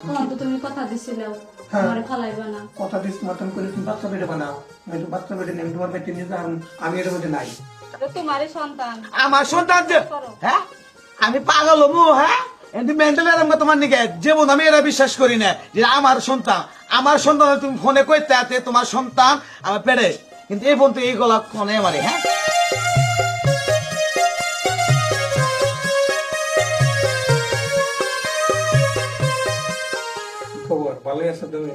তখন তো তুমি কথা দিছিলে হ্যাঁ। আমারে ফালাইবা না। কথা দিস মতন করে তুমি বাচ্চা বেড়ে বানাও আমি তো বাচ্চা বেড়ে নেই তোমার বেটে নিয়ে যাও আমি এর মধ্যে নাই। তোমারই সন্তান। আমার সন্তান যে হ্যাঁ? আমি পাগল হব হ্যাঁ? এমনি মেন্টাল এরকম তোমার নিকে যেমন আমি এরা বিশ্বাস করি না যে আমার সন্তান। আমার সন্তান তুমি ফোনে কইতে তোমার সন্তান আমার পেড়ে। কিন্তু এই পর্যন্ত এই গলা ফোনে আমারে হ্যাঁ? ভালোই আছো তুমি?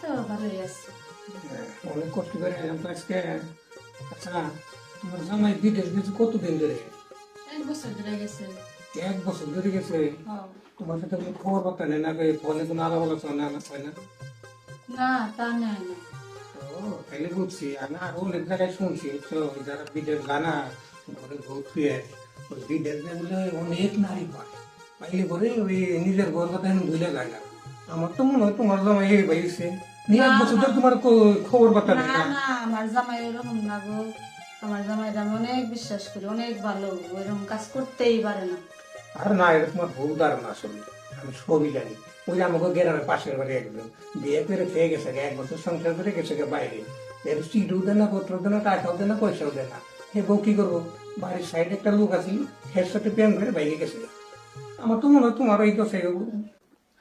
তো ভালোই আছে। হ্যাঁ, অনেক কষ্ট করে এলাম আজকে আচ্ছা তোমার জামাই বিদেশ গেছে কতদিন ধরে? এক বছর ধরে গেছে। এক বছর ধরে গেছে? হ্যাঁ। তোমার সাথে কোনো খবর বার্তা নেই না ফোনে কোনো আলাপ আলোচনা না না হয় না? না তা নেয় না ও তাইলে বুঝছি। আমি আরও অনেক জায়গায় শুনছি তো যারা বিদেশ গানা ঘরে ওই বিদেশ বলে অনেক নারী পায়। পাইলে পরে ওই নিজের ঘর কথা এখন ভুলে যায় না। আমার তো মনে হয় তোমার জামাই এই বাইছে নিয়ে এক বছর ধরে তোমার খবর বার্তা না না আমার জামাই এরকম না গো। আমার জামাইটা আমি অনেক বিশ্বাস করি অনেক ভালো। ওইরকম কাজ করতেই পারে না। আর না এটা তোমার ভুল ধারণা আসলে। আমি সবই জানি। ওই আমাকে গ্রামের পাশের বাড়ি একজন বিয়ে করে খেয়ে গেছে এক বছর সংসার করে গেছে বাইরে। এর চিঠিও দেয় না পত্র দেয় না টাকাও দেয় না পয়সাও দেয় না। হে বউ কি করব? বাড়ির সাইডে একটা লোক আছে হের সাথে প্রেম করে বাইরে গেছে আমার তো মনে হয় তোমার এই দশাই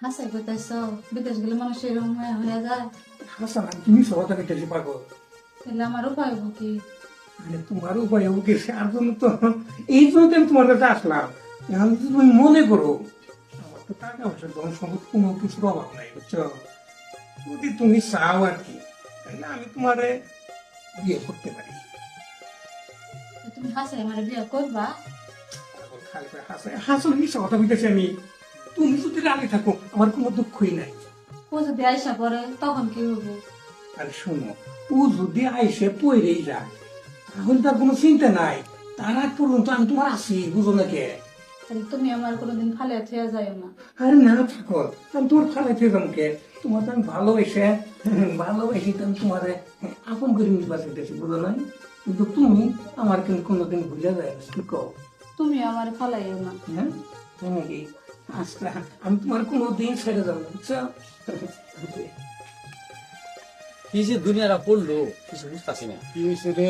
হাসাই কইতাছ বিদেশ গেলে মানুষ এরকম হয়ে হয়ে যায় হাসান আমি তুমি সবাই কেটেছি পাগল তাহলে আমার উপায় হব কি মানে তোমার উপায় ও গেছে আর জন্য তো এই জন্য তো আমি তোমার কাছে আসলাম এখন তুমি মনে করো আমার তো টাকা পয়সা ধন সম্পদ কোনো কিছুর অভাব নাই বুঝছ যদি তুমি চাও আর কি তাহলে আমি তোমারে বিয়ে করতে পারি তুমি হাসাই আমার বিয়ে করবা খালি করে হাসে হাসলে মিশা কথা বলতেছি আমি তুমি যদি রাগে থাকো আমার কোনো দুঃখই নাই। ও যদি আইসা পরে তখন কি হব? আর শোনো ও যদি আইসে পইরেই যায় তাহলে তার কোনো চিন্তা নাই। তার আগ পর্যন্ত আমি তোমার আছি বুঝো না কে? তাহলে তুমি আমার কোনোদিন ফালে থেয়ে যাইও না। আরে না থাকো আমি তোমার খালাইতে যামকে তোমার তো আমি ভালোবেসে ভালোবেসে তো আমি তোমার আপন করে নিতে পারতেছি বুঝো নাই? কিন্তু তুমি আমার কিন্তু কোনোদিন ভুলে যায় না কি তুমি আমার ফালাইও না। হ্যাঁ? তাই নাকি? আমি তোমার কোনোদিন ছেড়ে যাব বুঝছ? কি যে দুনিয়াটা পড়ল কিছু বুঝতেছি না। কি হয়েছে রে?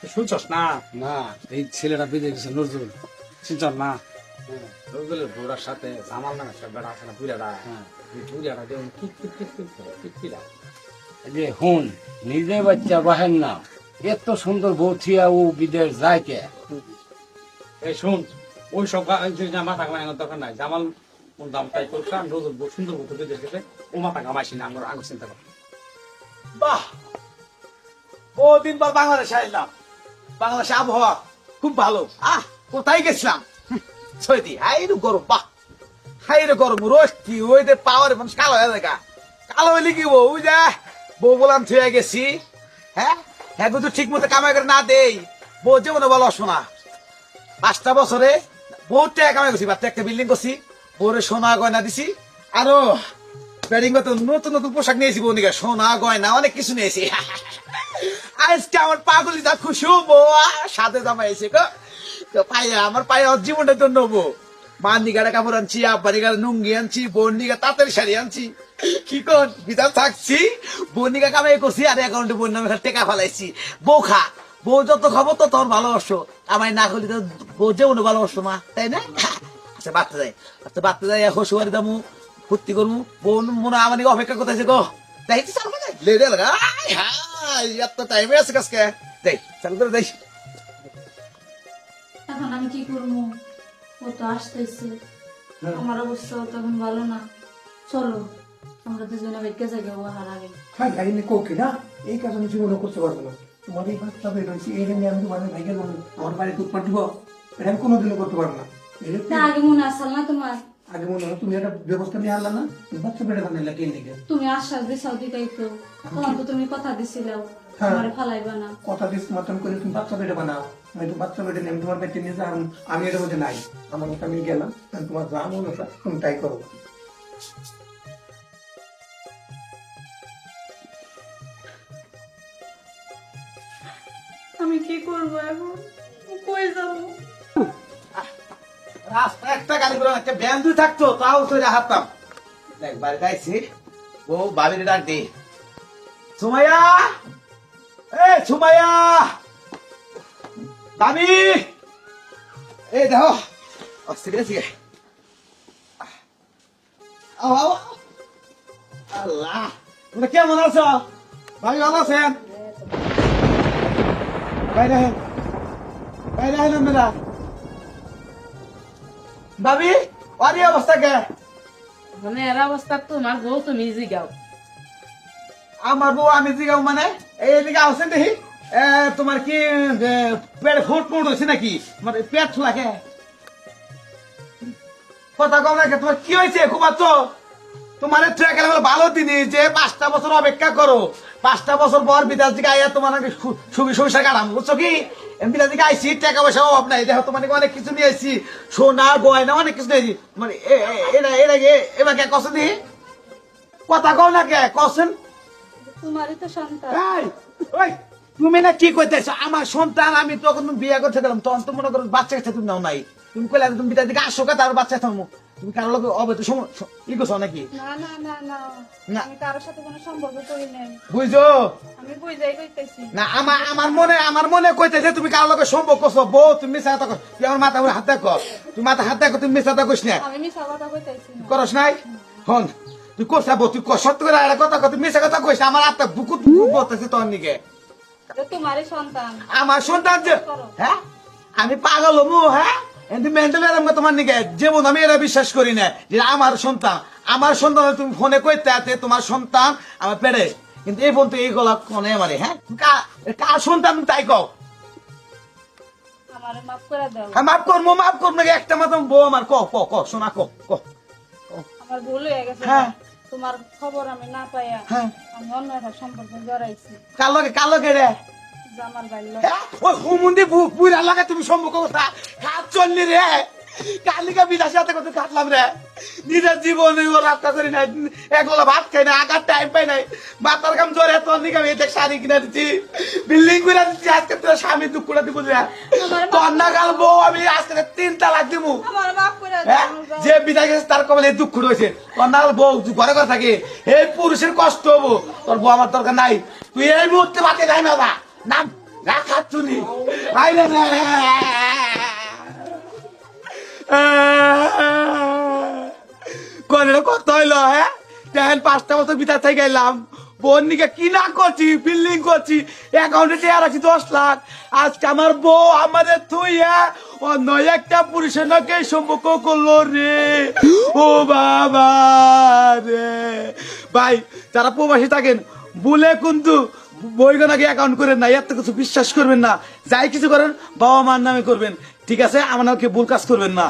তুই শুনছস না? না। এই ছেলেটা বেঁধে গেছে নজরুল। শুনছস না? নজরুলের বউরার সাথে জামাল নামে একটা বেড়া আছে না এই বুড়াটা যেমন কিট কিট কিট কিট করে, কিট যে হুন নিজে বাচ্চা বাহেন না। এত সুন্দর বউ থিয়া ও বিদেশ যায় কে? এই শুন ওই সব মাথা কামাই দরকার নাই। জামাল দাম তাই করতাম নজরুল বউ সুন্দর বেঁধে গেছে ও মাথা কামাইছি না আমরা আগে চিন্তা কর বাহ! বাংলাদেশে আইলাম। বাংলাদেশে আবহাওয়া খুব ভালো। আহ কোথায় গেছিলাম? হুঁ, সৈদি হাই গরম বাহ! হাই রে গরম রোস্তি ওই যে পাওয়ার মানুষ কালো হয়ে দেখা কালো হইলে কি বউ? ওই যে বউ থুয়ে গেছি। হ্যাঁ? হ্যাঁ কিন্তু ঠিক মতো কামাই করে না দেই। বউ যেমন বলো শোনা। পাঁচটা বছরে বহুত টাকা কামাই করছি বাচ্চা একটা বিল্ডিং করছি বউরে সোনা গয়না দিছি, আরও ব্যাটিং করতে নতুন নতুন পোশাক নিয়েছি বউনিকা সোনা, গয়না, অনেক কিছু নিয়েছি আজকে আমার পাগলি দা খুশি হব সাথে জামা তো পায়ে, আমার পায়ে জীবনটা তো নেব। নিগারে কাপড় আনছি আব্বার নিগারে নুঙ্গি আনছি বোন নিগা তাড়াতাড়ি শাড়ি আনছি। কি কর বিধান থাকছি? বোন নিগা কামাই করছি, আর অ্যাকাউন্টে বোন নামে টেকা ফেলাইছি। বউ খা বউ যত খাব তো তোর ভালোবাসো। আমায় না করলে তো বউ যেমন ভালোবাসো মা তাই না? আচ্ছা বাড়তে যাই। আচ্ছা বাড়তে যাই হসুয়ারি দামু ফুর্তি করব বোন মনে হয় আমার অপেক্ষা করতেছে গো। যাই তো চালু করে লেডে লাগা হায় এত টাইমে আছে কাজকে যাই চালু করে যাই এখন আমি কি করব ও তো আসতেছে। আমার অবস্থা তখন ভালো না। চলো আমরা দুজনে বেঁকে যাই ও নি কোকি না? এই কাজ আমি জীবনে করতে পারব না। তোমার এই বাচ্চা বের হয়েছে এই নিয়ে আমি তোমার ভাইকে যাব আমার বাড়িতে উৎপাদ দিব এটা আমি কোনোদিনও করতে পারব না। আগে মনে আসল না তোমার? আগে মনে হয় তুমি একটা ব্যবস্থা নিয়ে আনলা না? বাচ্চা বেড়ে বানাইলা কে দিকে। তুমি আশ্বাস দিছাও দিকাই তো। তখন তো তুমি কথা দিছিলাও হ্যাঁ। আমার ফালাইবা না। কথা দিস মতন করে তুমি বাচ্চা বেড়ে বানাও। আমি তো বাচ্চা বেড়ে তোমার বেটে নিয়ে যাও আমি এর মধ্যে নাই। আমার মতো আমি গেলাম তোমার যা মনে হয় তুমি তাই করো। আমি কি করব এখন? কই যাব? রাস্তা একটা করে একটা থাকতো, তাও তো আইছি, ও বাবির ডাক দি। সুমাইয়া! এ সুমাইয়া! বাবি! এই দেখো। আল্লাহ কেমন আছো? ভাবি ভালো আছেন? বাইরে আহেন বাইরে আহেন আপনারা ভাবি ওরই অবস্থা কে? মানে এর অবস্থা তোমার বউ তুমি জিগাও। আমার বউ আমি জিগাও মানে? এইদিকে আসেন দেখি। তোমার কি পেট ফুট ফুট হয়েছে নাকি? মানে পেট লাগে কথা কম লাগে তোমার কি হয়েছে ঘুমাচ্ছ তোমার ট্রেকের ভালো দিনই যে পাঁচটা বছর অপেক্ষা করো। পাঁচটা বছর পর বিদেশ থেকে আইয়া তোমার নাকি সু- সুখী সংসার কাটাম বুঝছ কি? বিদেশ থেকে আইসি টাকা পয়সা অভাব নাই। দেখো তোমার অনেক কিছু নিয়ে আইসি। সোনা গয়না অনেক কিছু নিয়েছি মানে এ- এ- এটা এটা এবার কে কষেন দিই কথা কও না কে? কষেন তোমারই তো সন্তান। ওই, তুমি না কি কইতেছো? আমার সন্তান আমি তখন বিয়ে করতে দিলাম তখন তো মনে করো বাচ্চা কাছে তুমি নাও নাই। তুমি কইলে তুমি বিটা দিকে আসো কা তার বাচ্চা থামো। তুমি কারও লোক অবৈধ ই করছ নাকি? না না না না। না। আমি কারোর সাথে কোনো সম্পর্ক করি নাই। বুঝছ? আমি বুঝাই কইতেছি। না আমার আমার মনে আমার মনে কইতেছে তুমি কারও লোকের সম্পর্ক করছ। বউ তুমি মিশা কথা কর আমার মাথা হাত দেখো। তুমি মাথা হাত দেখো তুমি মিশা কথা কইস না। আমি মিছা কথা কইতেছি না। করস নাই? হন। তুই কোসা বউ তুই সত্য করে কথা তুই মিশা কথা কইস আমার আত্মা বুকুত বুকুত বলতেছে তোর নিকে তোমারই সন্তান। আমার সন্তান যে হ্যাঁ? আমি পাগল হমু হ্যাঁ? কিন্তু মেন্টাল এরকম তোমার নিকে যেমন আমি এটা বিশ্বাস করি না যে আমার সন্তান আমার সন্তান তুমি ফোনে কইতে আতে তোমার সন্তান আমার পেড়ে কিন্তু এই পর্যন্ত এই গলা কোনে আমারে হ্যাঁ? কার সন্তান তাই কও? আমার মাফ করে দাও। হ্যাঁ মাফ করব মাফ করব একটা মাত্র বউ আমার ক ক ক শোনা ক ক আমার ভুল হয়ে গেছে। হ্যাঁ। তোমার খবর আমি না পাইয়া হ্যাঁ। আমি অন্য একটা সম্পর্কে জড়াইছি। কার লগে কার লগে রে? হ্যাঁ? ওই হুমুন্দি বুড়া লাগে তুমি সম্মুখ কথা চললি রে। কালিকা বিদাসী হাতে করতে কাটলাম রে। নিজের জীবনে ও রাস্তা করি নাই ভাত খাই না আগার টাইম পাই নাই। বাতার কাম জোরে তোর শাড়ি কিনে দিচ্ছি। বিল্ডিং দিচ্ছি আজকে তোর স্বামী দুঃখ করে দিব রে। না গাল বউ আমি আজকে তিন তালাক দিবো যে বিদায় গেছে তার কবলে দুঃখ রয়েছে। তোর না বউ ঘরে ঘরে থাকে। এই পুরুষের কষ্ট হব। তোর বউ আমার দরকার নাই। তুই এই মুহূর্তে বাতে যাই না নাম রাখা চুনি আইলে কোন কত হইল হ্যাঁ? দেখেন, পাঁচটা বছর বিদায় থেকে গেলাম বোন নিকে কি না করছি বিল্ডিং করছি। অ্যাকাউন্টে টেয়ার আছি দশ লাখ। আজকে আমার বউ আমাদের থুইয়া অন্য একটা পুরুষের নাকি সম্পর্ক করল রে। ও বাবা রে। ভাই, যারা প্রবাসী থাকেন বলে কিন্তু বইগো নাকি অ্যাকাউন্ট করেন না, এত কিছু বিশ্বাস করবেন না। যাই কিছু করেন, বাবা মার নামে করবেন। ঠিক আছে আমার নামকে ভুল কাজ করবেন না।